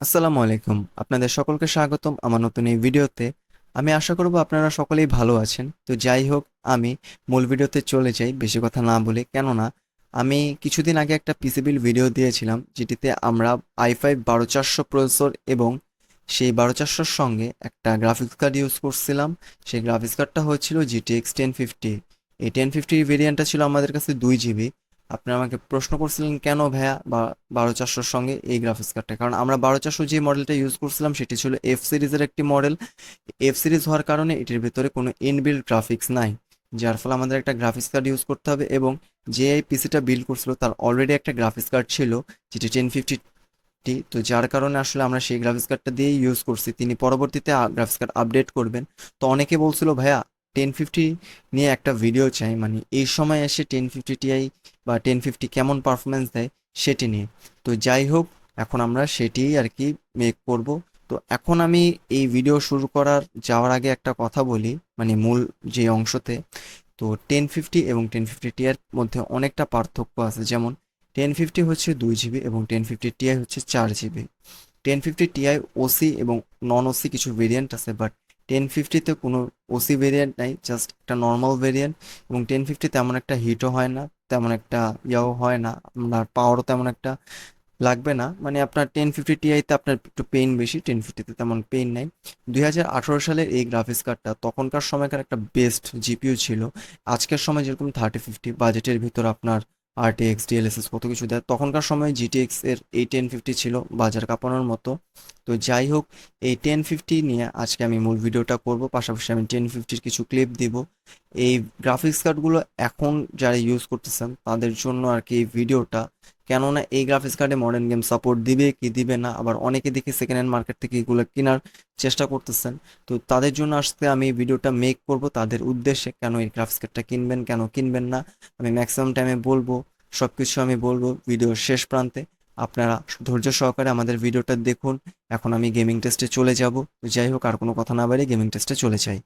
আসসালামু আলাইকুম। আপনাদের সকলকে স্বাগতম আমার নতুন এই ভিডিওতে। আমি আশা করব আপনারা সকলেই ভালো আছেন। তো যাই হোক, আমি মূল ভিডিওতে চলে যাই, বেশি কথা না বলে। কেননা, আমি কিছুদিন আগে একটা পিসিবিল ভিডিও দিয়েছিলাম, যেটিতে আমরা আই ফাইভ বারো চারশো প্রসেসর এবং সেই বারো চারশোর সঙ্গে একটা গ্রাফিক্স কার্ড ইউজ করছিলাম। সেই গ্রাফিক্স কার্ডটা হচ্ছিল জিটিএক্স টেন ফিফটি এই টেন ফিফটির ভেরিয়েন্টটা ছিল আমাদের কাছে দুই জিবি আপনি আমাকে প্রশ্ন করছিলেন, কেন ভাইয়া বা বারো চারশোর সঙ্গে এই গ্রাফিক্স কার্ডটা কারণ আমরা বারো চারশো যে মডেলটা ইউজ করছিলাম, সেটি ছিল এফ সিরিজের একটি মডেল এফ সিরিজ হওয়ার কারণে এটির ভিতরে কোনো ইনবিল্ড গ্রাফিক্স নাই, যার ফলে আমাদের একটা গ্রাফিক্স কার্ড ইউজ করতে হবে এবং যে এই পিসিটা বিল্ড করছিল, তার অলরেডি একটা গ্রাফিক্স কার্ড ছিল, যেটি টেন ফিফটি তো যার কারণে আসলে আমরা সেই গ্রাফিক্স কার্ডটা দিয়েই ইউজ করছি। তিনি পরবর্তীতে গ্রাফিক্স কার্ড আপডেট করবেন। তো অনেকে বলছিল, ভাইয়া টেন ফিফটি নিয়ে একটা ভিডিও চাই মানে এই সময় এসে টেন ফিফটি টিআই বা টেন ফিফটি কেমন পারফরমেন্স দেয় সেটি নিয়ে। তো যাই হোক, এখন আমরা সেটি আর কি মেক করব। তো এখন আমি এই ভিডিও শুরু করার, যাওয়ার আগে একটা কথা বলি মানে মূল যে অংশতে। তো টেন ফিফটি এবং টেন ফিফটি টিআর মধ্যে অনেকটা পার্থক্য আছে। যেমন টেন ফিফটি হচ্ছে দুই জিবি এবং টেন ফিফটি টিআই হচ্ছে চার GB ten fifty Ti OC এবং নন ওসি কিছু ভেরিয়েন্ট আছে বাট টেন ফিফটিতে কোনো ওসি ভেরিয়েন্ট নাই জাস্ট একটা নর্মাল ভেরিয়েন্ট এবং টেন ফিফটি তেমন একটা হিটও হয় না, তেমন একটা ইয়াও হয় না, আপনার পাওয়ারও তেমন একটা লাগবে না। মানে আপনার টেন ফিফটি টিআইতে আপনার একটু পেইন বেশি টেন ফিফটিতে তেমন পেইন নাই। দুই হাজার আঠারো সালের এই গ্রাফিক্স কার্ডটা তখনকার সময়কার একটা বেস্ট জিপিইউ ছিল। আজকের সময় যেরকম থার্টি ফিফটি বাজেটের ভিতর আপনার আরটিএক্স ডিএলএসএস কত কিছু দেয়। তখনকার সময় জিটিএক্স এর এই টেন ফিফটি ছিল বাজার কাঁপানোর মতো। তো যাই হোক, এই টেন ফিফটি নিয়ে আজকে আমি মূল ভিডিওটা করব। পাশাপাশি আমি টেন ফিফটির কিছু ক্লিপ দিব। এই গ্রাফিক্স কার্ডগুলো এখন যারা ইউজ করতেছেন, তাদের জন্য আর কি এই ভিডিওটা কেননা এই গ্রাফিক্স কার্ডে মডার্ন গেম সাপোর্ট দিবে কি দিবে না, আবার অনেকে দেখি সেকেন্ড হ্যান্ড মার্কেট থেকে এগুলো কেনার চেষ্টা করতেছেন। তো তাদের জন্য আসতে আমি এই ভিডিওটা মেক করব তাদের উদ্দেশ্যে, কেন এই গ্রাফিক্স কার্ডটা কিনবেন, কেন কিনবেন না। আমি ম্যাক্সিমাম টাইমে বলব সব কিছু আমি বলব ভিডিওর শেষ প্রান্তে। আপনারা ধৈর্য সহকারে আমাদের ভিডিওটা দেখুন। এখন আমি গেমিং টেস্টে চলে যাব। যাই হোক, আর কোনো কথা না বাড়ি গেমিং টেস্টে চলে যাই।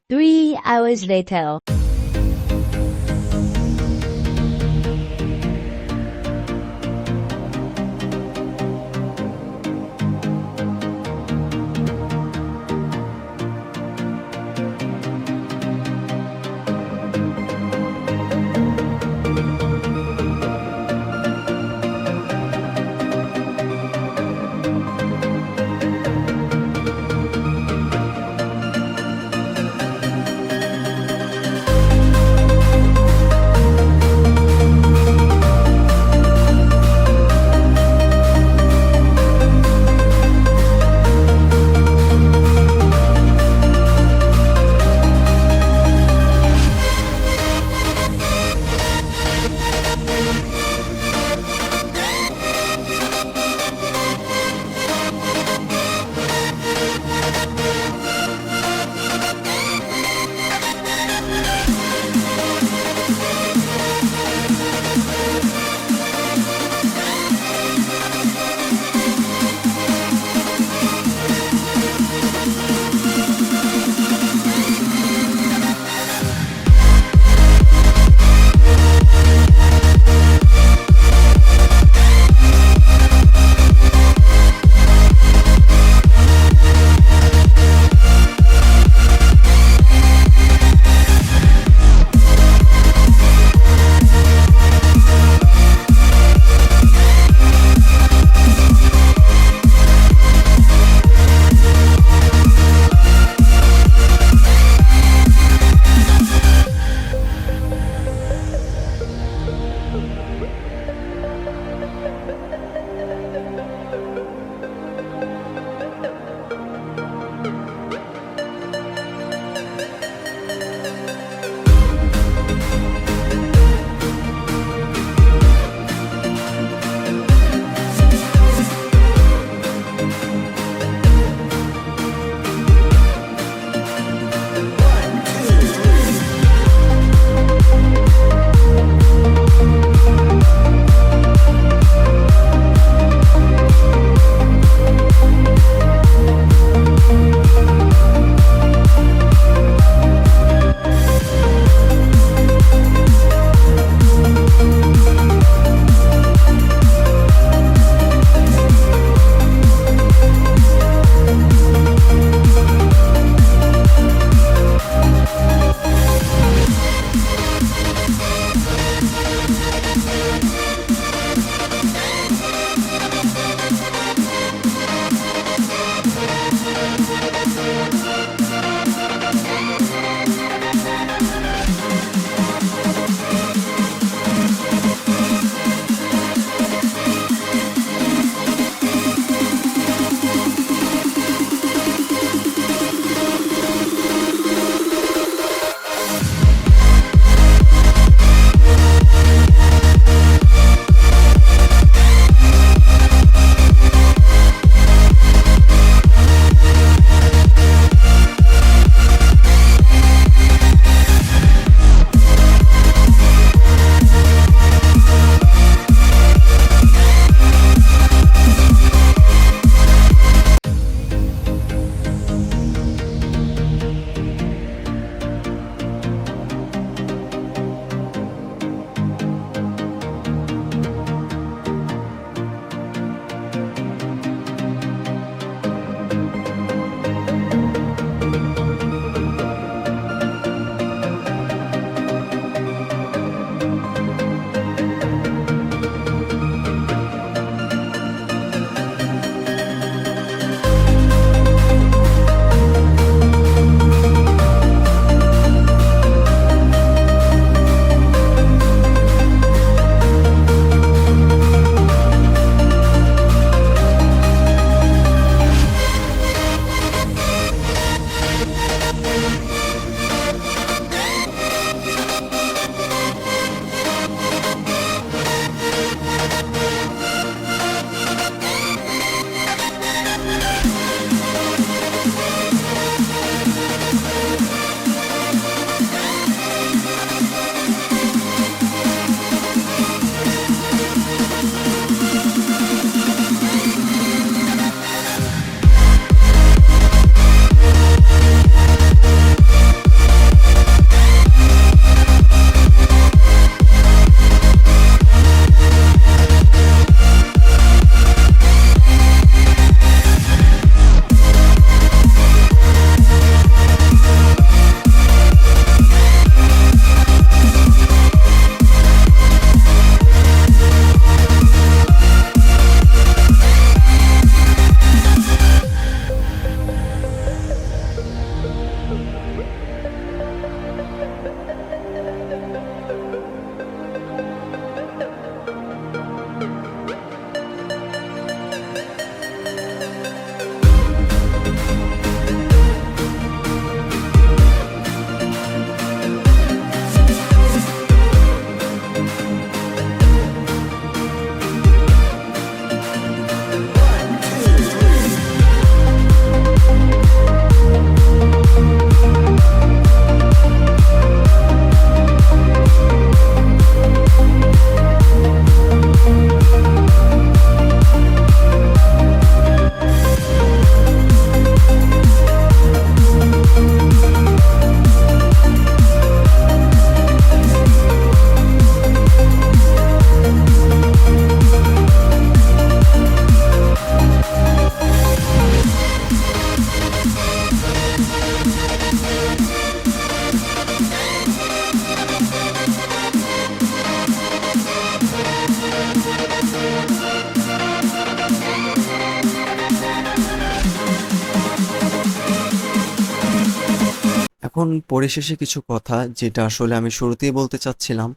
এখন পরিশেষে কিছু কথা যেটা আসলে আমি শুরুতেই বলতে চাচ্ছিলাম।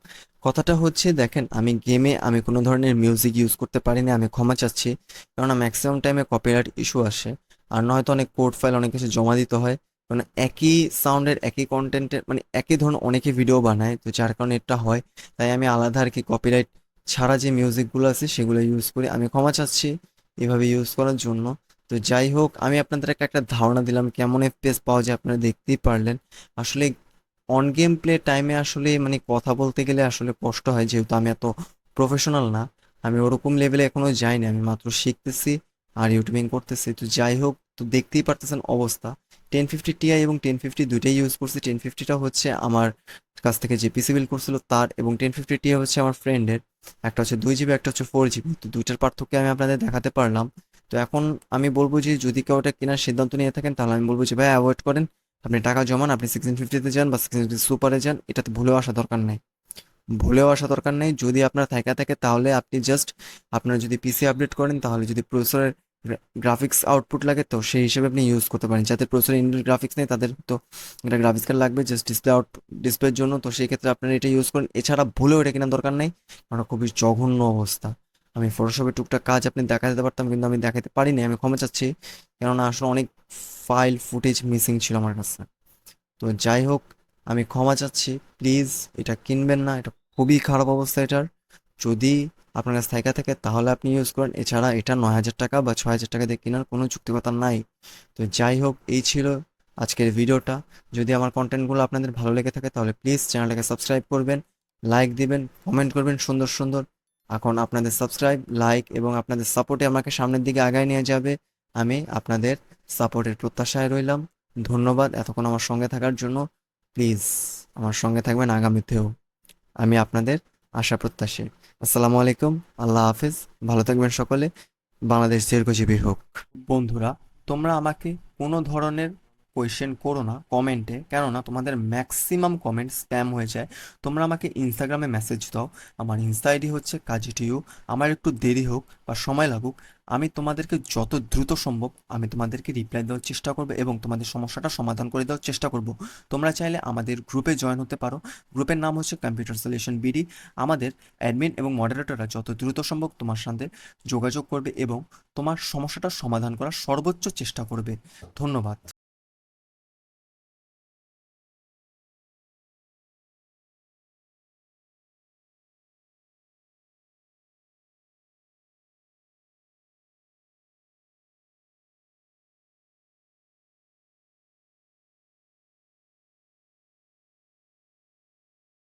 কথাটা হচ্ছে, দেখেন, আমি গেমে আমি কোনো ধরনের মিউজিক ইউজ করতে পারিনি, আমি ক্ষমা চাচ্ছি। কেননা ম্যাক্সিমাম টাইমে কপিরাইট ইস্যু আসে। আর নয়তো অনেক কোড ফাইল অনেক কিছু জমা দিতে হয়। কারণ একই সাউন্ডের একই কন্টেন্টের মানে একই ধরনের অনেকে ভিডিও বানায়, তো যার কারণে এটা হয়। তাই আমি আলাদা আর কি কপিরাইট ছাড়া যে মিউজিকগুলো আছে, সেগুলো ইউজ করি। আমি ক্ষমা চাচ্ছি এভাবে ইউজ করার জন্য। তো যাই হোক, আমি আপনাদেরকে একটা ধারণা দিলাম, কেমন এফপিএস পাওয়া যায় আপনারা দেখতেই পারলেন। আসলে অন গেম প্লে টাইমে আসলে মানে কথা বলতে গেলে আসলে কষ্ট হয়, যেহেতু আমি এত প্রফেশনাল না। আমি ওরকম লেভেলে এখনও যাইনি, আমি মাত্র শিখতেছি আর ইউটিউবিং করতেছি। তো যাই হোক, তো দেখতেই পারতেছেন অবস্থা। টেন ফিফটি টিআই এবং টেন ফিফটি দুইটাই ইউজ করছি। টেন ফিফটিটা হচ্ছে আমার কাছ থেকে যে পিসি বিল করছিল তার এবং টেন ফিফটি টিআই হচ্ছে আমার ফ্রেন্ডের একটা হচ্ছে দুই জিবি একটা হচ্ছে ফোর জিবি তো দুইটার পার্থক্য আমি আপনাদের দেখাতে পারলাম। তো এখন আমি বলব যে যদি কেউ ওটা কেনার সিদ্ধান্ত নিয়ে থাকেন, তাহলে আমি বলব যে, ভাই অ্যাভয়েড করেন। আপনি টাকা জমান, আপনি সিক্সটিন ফিফটিতে যান বা সিক্সটিন ফিফটি সুপারে যান, এটাতে ভুলেও আসা দরকার নেই। ভুলেও আসা দরকার নেই। যদি আপনার থাকা থাকে, তাহলে আপনি জাস্ট আপনার যদি পিসি আপডেট করেন, তাহলে যদি প্রসেসরের গ্রাফিক্স আউটপুট লাগে, তো সেই হিসেবে আপনি ইউজ করতে পারেন। যাদের প্রসেসর ইনবিল্ট গ্রাফিক্স নেই, তাদের তো একটা গ্রাফিক্স কার্ড লাগবে জাস্ট ডিসপ্লে আউট ডিসপ্লের জন্য। তো সেই ক্ষেত্রে আপনারা এটা ইউজ করেন। এছাড়া ভুলেও এটা কেনার দরকার নেই। কারণ খুবই জঘন্য অবস্থা। আমি ফটোশপে টুকটাক কাজ আপনি দেখা দিতে পারতাম, কিন্তু আমি দেখাতে পারিনি, আমি ক্ষমা চাচ্ছি। কেননা আসলে অনেক ফাইল ফুটেজ মিসিং ছিল আমার কাছে। তো যাই হোক, আমি ক্ষমা চাচ্ছি প্লিজ এটা কিনবেন না, এটা খুবই খারাপ অবস্থা এটার। যদি আপনার কাছে থাকা থাকে, তাহলে আপনি ইউজ করেন। এছাড়া এটা নয় হাজার টাকা বা ছয় হাজার টাকা দিয়ে কেনার কোনো যুক্তিকতা নাই। তো যাই হোক, এই ছিল আজকের ভিডিওটা। যদি আমার কন্টেন্টগুলো আপনাদের ভালো লেগে থাকে, তাহলে প্লিজ চ্যানেলটাকে সাবস্ক্রাইব করবেন লাইক দিবেন কমেন্ট করবেন সুন্দর সুন্দর। এখন আপনাদের সাবস্ক্রাইব লাইক এবং আপনাদের সাপোর্টে আমাকে সামনের দিকে আগায় নিয়ে যাবে। আমি আপনাদের সাপোর্টের প্রত্যাশায় রইলাম। ধন্যবাদ এতক্ষণ আমার সঙ্গে থাকার জন্য। প্লিজ আমার সঙ্গে থাকবেন আগামীতেও। আমি আপনাদের আশা প্রত্যাশী। আসসালামু আলাইকুম। আল্লাহ হাফিজ। ভালো থাকবেন সকলে। বাংলাদেশ দীর্ঘজীবী হোক। বন্ধুরা, তোমরা আমাকে কোনো ধরনের কোয়েশ্চেন করো না কমেন্টে কেননা তোমাদের ম্যাক্সিমাম কমেন্ট স্প্যাম হয়ে যায়। তোমরা আমাকে ইনস্টাগ্রামে মেসেজ দাও। আমার ইনস্টা আইডি হচ্ছে কাজি টিউ। আমার একটু দেরি হোক বা সময় লাগুক। আমি তোমাদেরকে যত দ্রুত সম্ভব আমি তোমাদেরকে রিপ্লাই দেওয়ার চেষ্টা করব এবং তোমাদের সমস্যাটা সমাধান করে দেওয়ার চেষ্টা করব। তোমরা চাইলে আমাদের গ্রুপে জয়েন হতে পারো। গ্রুপের নাম হচ্ছে কম্পিউটার সলিউশন বিডি আমাদের অ্যাডমিন এবং মডারেটররা যত দ্রুত সম্ভব তোমার সাথে যোগাযোগ করবে এবং তোমার সমস্যাটার সমাধান করার সর্বোচ্চ চেষ্টা করবে। ধন্যবাদ।